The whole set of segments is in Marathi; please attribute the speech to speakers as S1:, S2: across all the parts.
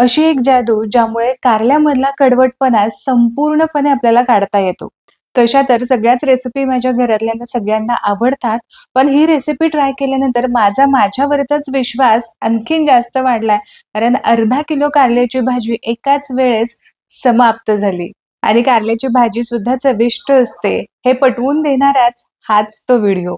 S1: अशी एक जादू ज्यामुळे कारल्यामधला कडवटपणा संपूर्णपणे आपल्याला काढता येतो. तशा तर सगळ्याच रेसिपी माझ्या घरातल्यांना सगळ्यांना आवडतात. पण ही रेसिपी ट्राय केल्यानंतर माझा माझ्यावरचाच विश्वास आणखीन जास्त वाढलाय. कारण अर्धा किलो कारल्याची भाजी एकाच वेळेस समाप्त झाली. आणि कारल्याची भाजी सुद्धा चविष्ट असते हे पटवून देणाराच हाच तो व्हिडिओ.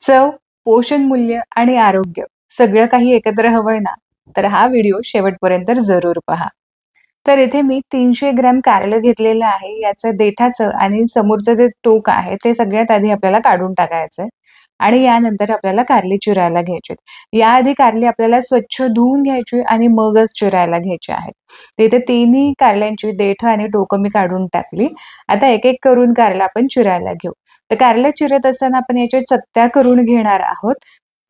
S1: चव, पोषण मूल्य आणि आरोग्य सगळं काही एकत्र हवंय ना, तर हा व्हिडिओ शेवटपर्यंत जरूर पहा. तर इथे मी तीनशे ग्रॅम कारलं घेतलेलं आहे. याचं देठाचं आणि समोरचं जे टोक आहे ते सगळ्यात आधी आपल्याला काढून टाकायचंय आणि यानंतर आपल्याला कारली चिरायला घ्यायची याआधी कारली आपल्याला स्वच्छ धुवून घ्यायची आणि मगच चिरायला घ्यायची आहेत. तिथे इथे तिन्ही कारल्यांची देठ आणि टोकं मी काढून टाकली. आता एक-एक करून कारला आपण चिरायला घेऊ. तर कारलं चिरत असताना आपण याच्या चकत्या करून घेणार आहोत.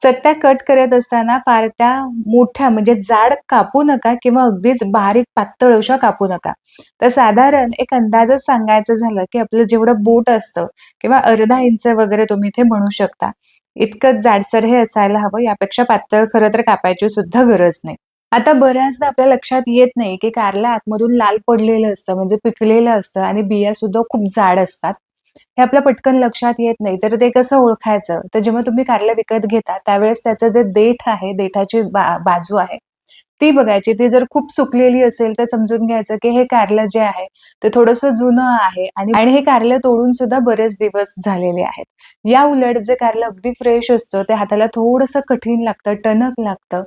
S1: चट्ट्या कट करत असताना फार त्या मोठ्या म्हणजे जाड कापू नका किंवा अगदीच बारीक पातळ अशा कापू नका. तर साधारण एक अंदाजच सांगायचं झालं, की आपलं जेवढं बोट असतं किंवा अर्धा इंच वगैरे तुम्ही इथे म्हणू शकता. इतकंच जाडसर हे असायला हवं. यापेक्षा पातळ खरं तर कापायची सुद्धा गरज नाही. आता बऱ्याचदा आपल्या लक्षात येत नाही, की कारला आतमधून लाल पडलेलं असतं म्हणजे पिकलेलं असतं आणि बिया सुद्धा खूप जाड असतात. हे आपल्या पटकन लक्षात येत नाही. तर ते कसं ओळखायचं? तर जेव्हा तुम्ही कारलं विकत घेता त्यावेळेस त्याचं जे देठ आहे, देठाची बा बाजू आहे ती बघायची. ती जर खूप सुकलेली असेल तर समजून घ्यायचं, की हे कारलं जे आहे ते थोडंसं जुनं आहे आणि हे कारलं तोडून सुद्धा बरेच दिवस झालेले आहेत. या उलट जे कारलं अगदी फ्रेश असतं ते हाताला थोडंसं कठीण लागतं, टणक लागतं,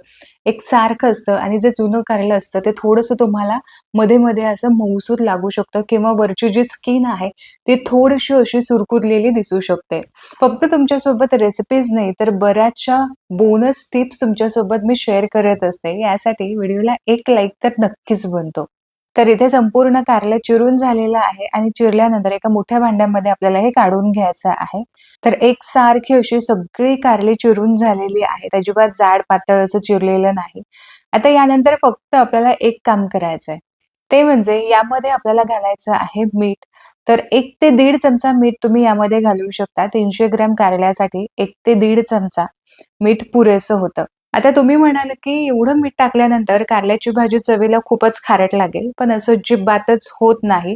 S1: एक सारखं असतं आणि जे जुनं कारलं असतं ते थोडंसं तुम्हाला मध्ये-मध्ये असं मऊसूर लागू शकतं किंवा वरची जी स्किन आहे ती थोडीशी अशी सुरकुतलेली दिसू शकते. फक्त तुमच्यासोबत रेसिपीज नाही तर बऱ्याचशा बोनस टिप्स तुमच्यासोबत मी शेअर करत असते. यासाठी व्हिडिओला एक लाईक तर नक्कीच बनतो. तर इथे संपूर्ण कारलं चिरून झालेलं आहे आणि चिरल्यानंतर एका मोठ्या भांड्यामध्ये आपल्याला हे काढून घ्यायचं आहे. तर एक सारखी अशी सगळी कारली चिरून झालेली आहेत. अजिबात जाड पातळ असं चिरलेलं नाही. आता यानंतर फक्त आपल्याला एक काम करायचं आहे ते म्हणजे यामध्ये आपल्याला घालायचं आहे मीठ. तर एक ते दीड चमचा मीठ तुम्ही यामध्ये घालू शकता. तीनशे ग्रॅम कारल्यासाठी एक ते दीड चमचा मीठ पुरेसं होतं. आता तुम्ही म्हणाल, की एवढं मीठ टाकल्यानंतर कारल्याची भाजी चवीला खूपच खारट लागेल. पण असं अजिबातच होत नाही.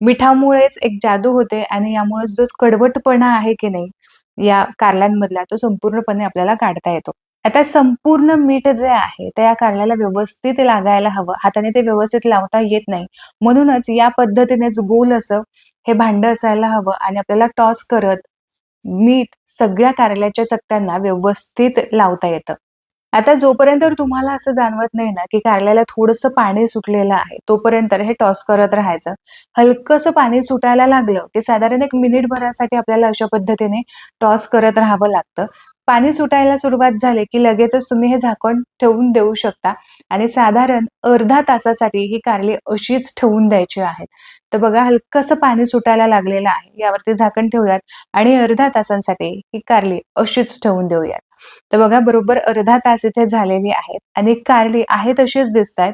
S1: मिठामुळेच एक जादू होते आणि यामुळे जो कडवटपणा आहे की नाही या कारल्यांमधला तो संपूर्णपणे आपल्याला काढता येतो. आता संपूर्ण मीठ जे आहे ते या कारल्याला व्यवस्थित लागायला हवं. हाताने ते व्यवस्थित लावता येत नाही. म्हणूनच या पद्धतीनेच गोल असं हे भांडं असायला हवं आणि आपल्याला टॉस करत मीठ सगळ्या कारल्याच्या चकत्यांना व्यवस्थित लावता येतं. आता जोपर्यंत तुम्हाला असं जाणवत नाही ना, की कारल्याला थोडंसं पाणी सुटलेलं आहे, तोपर्यंत हे टॉस करत राहायचं. हलकसं पाणी सुटायला लागलं, की साधारण 1 मिनिटभरासाठी आपल्याला अशा पद्धतीने टॉस करत राहावं लागतं. पाणी सुटायला सुरुवात झाली, की लगेचच तुम्ही हे झाकण ठेवून देऊ शकता आणि साधारण अर्धा तासासाठी ही कारली अशीच ठेवून द्यायची आहेत. तर बघा हलकसं पाणी सुटायला लागलेलं आहे. यावरती झाकण ठेवूयात आणि अर्धा तासांसाठी ही कारली अशीच ठेवून देऊयात. तर बघा बरोबर अर्धा तास इथे झालेली आहेत आणि कारली आहे तशीच दिसतायत.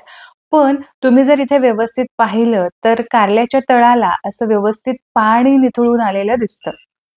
S1: पण तुम्ही जर इथे व्यवस्थित पाहिलं तर कारल्याच्या तळाला असं व्यवस्थित पाणी निथळून आलेलं दिसतं.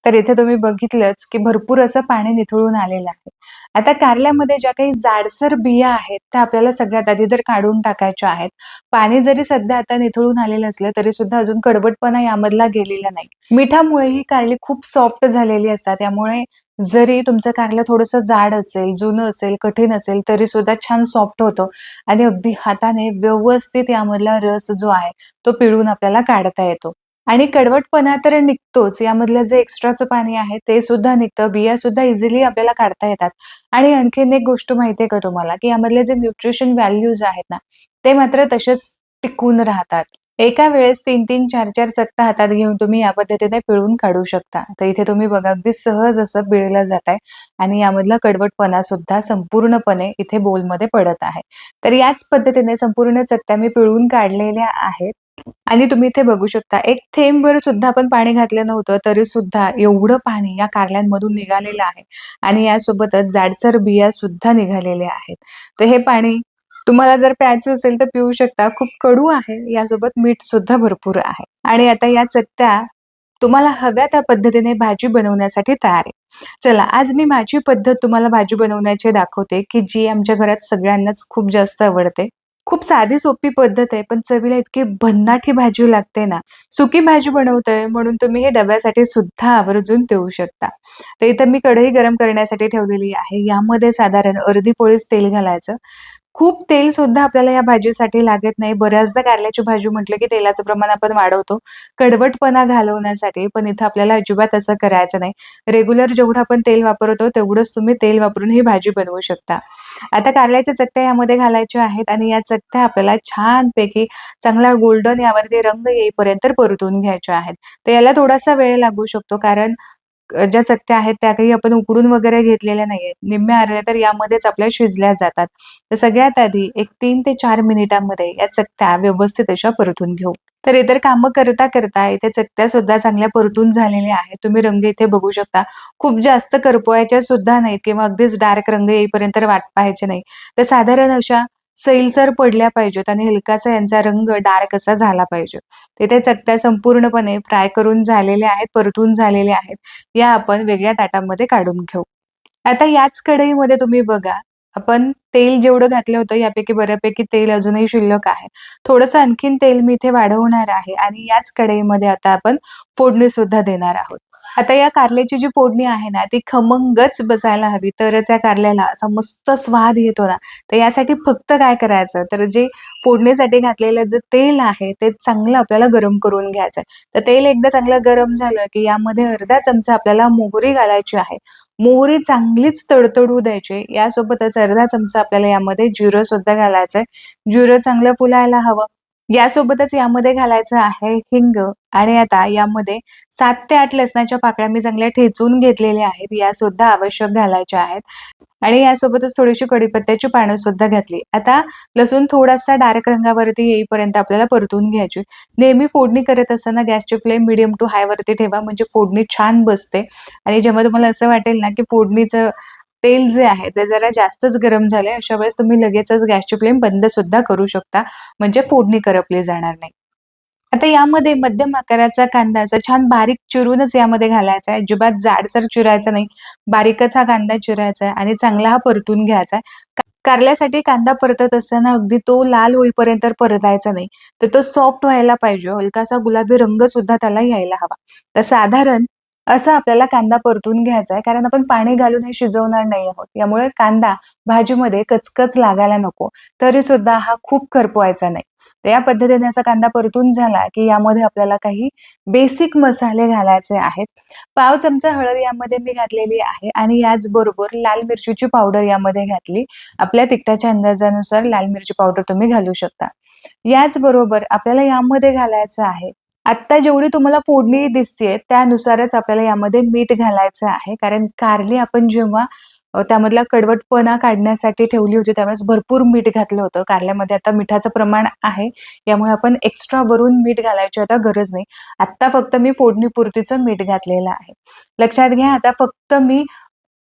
S1: तर इथे तुम्ही बघितलंच, की भरपूर असं पाणी निथळून आलेलं आहे. आता कारल्यामध्ये ज्या काही जाडसर बिया आहेत त्या आपल्याला सगळ्यात आधी तर काढून टाकायच्या आहेत. पाणी जरी सध्या आता निथळून आलेलं असलं तरी सुद्धा अजून कडवटपणा यामधला गेलेला नाही. मिठामुळे ही कारली खूप सॉफ्ट झालेली असतात. त्यामुळे जरी तुमचं कारलं थोडंसं जाड असेल, जुनं असेल, कठीण असेल तरी सुद्धा छान सॉफ्ट होतं आणि अगदी हाताने व्यवस्थित यामधला रस जो आहे तो पिळून आपल्याला काढता येतो. आणि कडवटपणा तर निघतोच. यामधलं जे एक्स्ट्राचं पाणी आहे ते सुद्धा निघतं. बिया सुद्धा इझिली आपल्याला काढता येतात. आणि आणखीन एक गोष्ट माहिती आहे का तुम्हाला, की यामधले जे न्यूट्रिशन व्हॅल्यूज आहेत ना, ते मात्र तसेच टिकून राहतात. एका वेळेस 3-3, 4-4 चकत्या हातात घेऊन तुम्ही या पद्धतीने पिळून काढू शकता. तर इथे तुम्ही बघा अगदी सहज असं पिळलं आहे आणि यामधला कडवटपणा सुद्धा संपूर्णपणे इथे बोलमध्ये पडत आहे. तर याच पद्धतीने संपूर्ण चक्त्या मी पिळून काढलेल्या आहेत. आणि तुम्ही इथे बघू शकता एक थेंबभर सुद्धा आपण पाणी घातलं नव्हतं तरी सुद्धा एवढं पाणी या कारल्यांमधून निघालेलं आहे आणि यासोबतच जाडसर बिया सुद्धा निघालेल्या आहेत. तर हे पाणी तुम्हाला जर प्यायचं असेल तर पिऊ शकता. खूप कडू आहे. यासोबत मीठ सुद्धा भरपूर आहे. आणि आता या चकत्या तुम्हाला हव्या त्या पद्धतीने भाजी बनवण्यासाठी तयार आहे. चला आज मी माझी पद्धत तुम्हाला भाजी बनवण्याची दाखवते, की जी आमच्या घरात सगळ्यांनाच खूप जास्त आवडते. खूप साधी सोपी पद्धत आहे, पण चवीला इतकी भन्नाटी भाजी लागते ना. सुकी भाजी बनवतोय म्हणून तुम्ही हे डब्यासाठी सुद्धा आवर्जून देऊ शकता. तर इथं मी कढई गरम करण्यासाठी ठेवलेली आहे. यामध्ये साधारण अर्धी पोळीच तेल घालायचं. खूप तेल सुद्धा आपल्याला या भाजीसाठी लागत नाही. बऱ्याचदा कारल्याची भाजी म्हटलं की तेलाचं प्रमाण आपण वाढवतो, कडवटपणा घालवण्यासाठी. पण इथं आपल्याला अजिबात असं करायचं नाही. रेग्युलर जेवढं आपण तेल वापरतो तेवढंच तुम्ही तेल वापरून ही भाजी बनवू शकता. आता कारल्याच्या चकत्या यामध्ये घालायच्या आहेत आणि या चकत्या आपल्याला छानपैकी चांगला गोल्डन यावरती रंग येईपर्यंत परतून घ्यायच्या आहेत. तर याला थोडासा वेळ लागू शकतो कारण ज्या चकत्या आहेत त्या काही आपण उकडून वगैरे घेतलेल्या नाहीयेत. निम्म्या अर्ध्या तर यामध्येच आपल्या शिजल्या जातात. तर सगळ्यात आधी एक तीन ते चार मिनिटांमध्ये या चकत्या व्यवस्थित अशा परतून घेऊ. तर इतर कामं करता, करता इथे चकत्या सुद्धा चांगल्या परतून झालेल्या आहेत. तुम्ही रंग इथे बघू शकता. खूप जास्त करपवायच्या सुद्धा नाहीत किंवा अगदीच डार्क रंग येईपर्यंत वाट पाहायचे नाही. तर साधारण अशा सैलसर पडल्या पाहिजेत आणि हलकासा यांचा रंग डार्क असा झाला पाहिजे. तिथे चकत्या संपूर्णपणे फ्राय करून झालेल्या आहेत, परतून झालेल्या आहेत. या आपण वेगळ्या ताटामध्ये काढून घेऊ. आता याच कढईमध्ये तुम्ही बघा, आपण तेल जेवढं घातलं होतं यापैकी बऱ्यापैकी तेल अजूनही शिल्लक आहे. थोडंसं आणखीन तेल मी इथे वाढवणार आहे आणि याच कढईमध्ये आता आपण फोडणी सुद्धा देणार आहोत. आता या कारल्याची जी फोडणी आहे ना, ती खमंगच बसायला हवी तरच या कारल्याला असा मस्त स्वाद येतो ना. तर यासाठी फक्त काय करायचं, तर जे फोडणीसाठी घातलेलं जे तेल आहे, ते चांगलं आपल्याला गरम करून घ्यायचं आहे तर तेल एकदा चांगलं गरम झालं, की यामध्ये अर्धा चमचा आपल्याला मोहरी घालायची आहे. मोहरी चांगलीच तडतडू द्यायची. यासोबतच अर्धा चमचा आपल्याला यामध्ये जिरं सुद्धा घालायचंय. जिरं चांगलं फुलायला हवं. यासोबतच यामध्ये घालायचं आहे हिंग आणि आता यामध्ये सात ते आठ लसणाच्या पाकळ्या मी चांगल्या ठेचून घेतलेल्या आहेत. या सुद्धा आवश्यक घालायच्या आहेत आणि यासोबतच थोडीशी कडीपत्त्याची पानं सुद्धा घातली. आता लसूण थोडासा डार्क रंगावरती येईपर्यंत आपल्याला परतून घ्यायची. नेहमी फोडणी करत असताना गॅसची फ्लेम मिडियम टू हाय वरती ठेवा म्हणजे फोडणी छान बसते आणि जेव्हा तुम्हाला असं वाटेल ना, की फोडणीचं तेल जे आहे ते जरा जास्तच गरम झालंय, अशा वेळेस तुम्ही लगेचच गॅसची फ्लेम बंद सुद्धा करू शकता. म्हणजे फोडणी करपली जाणार नाही. आता यामध्ये मध्यम आकाराचा कांदा असा छान बारीक चिरूनच यामध्ये घालायचा आहे. अजिबात जाडसर चिरायचा नाही. बारीकच हा कांदा चिरायचा आहे आणि चांगला हा परतून घ्यायचा आहे. कारल्यासाठी कांदा परतत असताना अगदी तो लाल होईपर्यंत परतायचा नाही. तर तो सॉफ्ट व्हायला पाहिजे. हलकासा गुलाबी रंग सुद्धा त्याला यायला हवा. तर साधारण असा आपल्याला कांदा परतून घ्यायचा आहे. कारण आपण पाणी घालून हे शिजवणार नाही आहोत. यामुळे कांदा भाजीमध्ये कचकच लागायला नको. तरी सुद्धा हा खूप करपवायचा नाही. तर या पद्धतीने असा कांदा परतून झाला, की यामध्ये आपल्याला काही बेसिक मसाले घालायचे आहेत. पाव चमचा हळद यामध्ये मी घातलेली आहे आणि याचबरोबर लाल मिरचीची पावडर यामध्ये घातली. आपल्या तिखटाच्या अंदाजानुसार लाल मिरची पावडर तुम्ही घालू शकता. याचबरोबर आपल्याला यामध्ये घालायचं आहे आत्ता जेवढी तुम्हाला फोडणी दिसतेय त्यानुसारच आपल्याला यामध्ये मीठ घालायचं आहे. कारण कारली आपण जेव्हा त्यामधला कडवटपणा काढण्यासाठी ठेवली होती त्यावेळेस भरपूर मीठ घातलं होतं. कारल्यामध्ये आता मिठाचं प्रमाण आहे. यामुळे आपण एक्स्ट्रा वरून मीठ घालायची आता गरज नाही. आत्ता फक्त मी फोडणीपुरतीचं मीठ घातलेलं आहे. लक्षात घ्या आता फक्त मी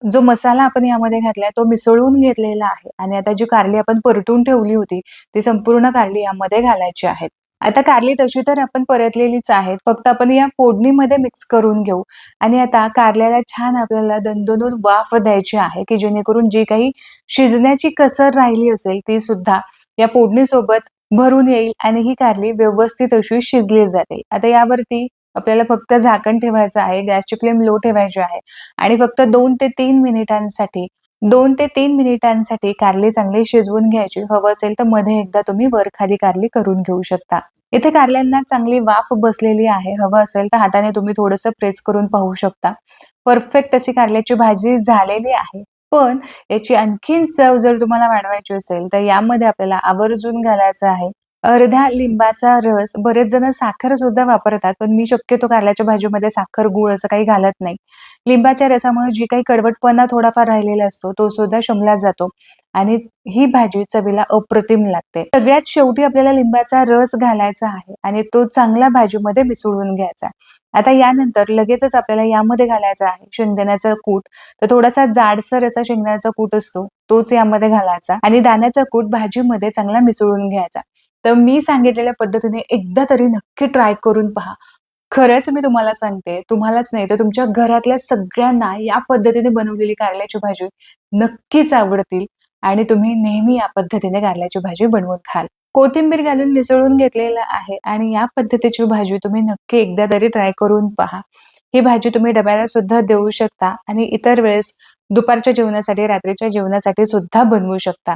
S1: जो मसाला आपण यामध्ये घातलाय तो मिसळून घेतलेला आहे आणि आता जी कारली आपण परतून ठेवली होती, ती संपूर्ण कारली यामध्ये घालायची आहेत. आता कारली तशी तर आपण परतलेलीच आहेत फक्त आपण या फोडणीमध्ये मिक्स करून घेऊ आणि आता कारल्याला छान आपल्याला दणदणून वाफ द्यायची आहे, की जेणेकरून जी काही शिजण्याची कसर राहिली असेल ती सुद्धा या फोडणीसोबत भरून येईल आणि ही कारली व्यवस्थित अशी शिजली जाते. आता यावरती आपल्याला फक्त झाकण ठेवायचं आहे. गॅसची फ्लेम लो ठेवायची आहे आणि फक्त दोन ते तीन मिनिटांसाठी दोन ते तीन मिनिटांसाठी कारली चांगली शिजवून घ्यायची. हवं असेल तर मध्ये एकदा तुम्ही वर-खाली कारली करून घेऊ शकता. इथे कारल्यांना चांगली वाफ बसलेली आहे. हवं असेल तर हाताने तुम्ही थोडंसं प्रेस करून पाहू शकता. परफेक्ट अशी कारल्याची भाजी झालेली आहे. पण याची आणखीन चव जर तुम्हाला वाढवायची असेल, तर यामध्ये आपल्याला आवर्जून घालायचं आहे अर्ध्या लिंबाचा रस. बरेच जण साखर सुद्धा वापरतात, पण मी शक्यतो कारल्याच्या भाजीमध्ये साखर, गूळ असं काही घालत नाही. लिंबाच्या रसामुळे जी काही कडवटपणा थोडाफार राहिलेला असतो, तो सुद्धा शमला जातो आणि ही भाजी चवीला अप्रतिम लागते. सगळ्यात शेवटी आपल्याला लिंबाचा रस घालायचा आहे आणि तो चांगला भाजीमध्ये मिसळून घ्यायचा. आता यानंतर लगेचच आपल्याला यामध्ये घालायचा आहे शेंगदाण्याचा कूट. तर थोडासा जाडसर असा शेंगदाण्याचा कूट असतो, तोच यामध्ये घालायचा आणि दाण्याचा कूट भाजीमध्ये चांगला मिसळून घ्यायचा. तर मी सांगितलेल्या पद्धतीने एकदा तरी नक्की ट्राय करून पहा. खरंच मी तुम्हाला सांगते, तुम्हालाच नाही तर तुमच्या घरातल्या सगळ्यांना या पद्धतीने बनवलेली कारल्याची भाजी नक्कीच आवडतील आणि तुम्ही नेहमी या पद्धतीने कारल्याची भाजी बनवून खाल. कोथिंबीर घालून मिसळून घेतलेलं आहे आणि या पद्धतीची भाजी तुम्ही नक्की एकदा तरी ट्राय करून पहा. ही भाजी तुम्ही डब्याला सुद्धा देऊ शकता आणि इतर वेळेस दुपारच्या जेवणासाठी रात्रीच्या जेवणासाठी सुद्धा बनवू शकता.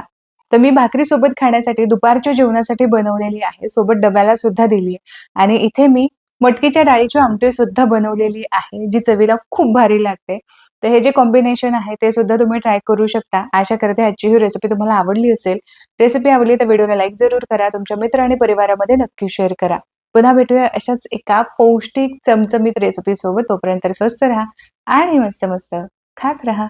S1: तर मी भाकरी सोबत खाण्यासाठी दुपारच्या जेवणासाठी बनवलेली आहे. सोबत डब्याला सुद्धा दिली आणि इथे मी मटकीच्या डाळीची आमटी सुद्धा बनवलेली आहे जी चवीला खूप भारी लागते. तर हे जे कॉम्बिनेशन आहे ते सुद्धा तुम्ही ट्राय करू शकता. आशा करते आजची ही रेसिपी तुम्हाला आवडली असेल. रेसिपी आवडली तर व्हिडिओला लाईक जरूर करा. तुमच्या मित्र आणि परिवारामध्ये नक्की शेअर करा. पुन्हा भेटूया अशाच एका पौष्टिक चमचमीत रेसिपी सोबत. तोपर्यंत स्वस्त राहा आणि मस्त मस्त खात राहा.